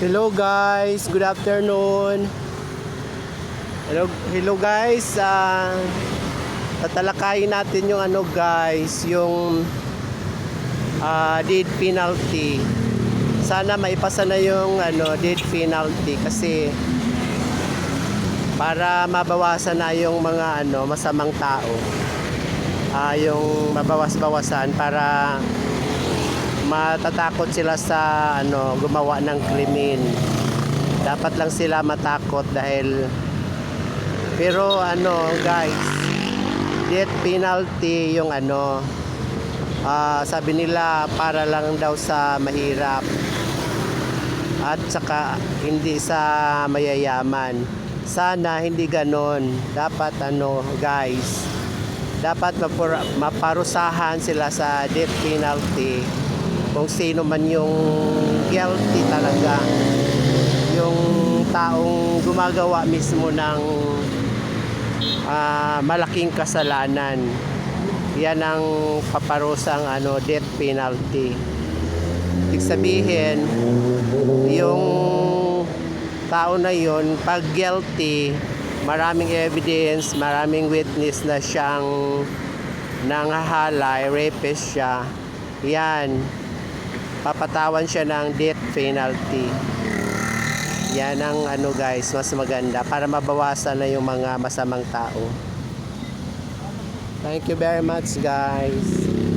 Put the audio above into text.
Hello guys, good afternoon. Hello, hello guys. Ah, tatalakayin natin yung ano guys, yung ah, death penalty. Sana maipasa na yung ano, death penalty kasi para mabawasan na yung mga ano, masamang tao. Ah, yung mabawas-bawasan para matatakot sila sa ano gumawa ng krimen. Dapat lang sila matakot dahil pero ano guys, death penalty yung ano ah, sabi nila para lang daw sa mahirap at saka hindi sa mayayaman. Sana hindi ganon. Dapat ano guys, dapat maparusahan sila sa death penalty kung sino man yung guilty talaga. Yung taong gumagawa mismo ng ah, malaking kasalanan. Yan ang paparusang ano, death penalty. Ibig sabihin yung tao na yon pag guilty maraming evidence maraming witness na siyang nanghahalay rapist siya. Yan papatawan siya ng death penalty. Yan ang ano guys, mas maganda para mabawasan na yung mga masamang tao. Thank you very much guys.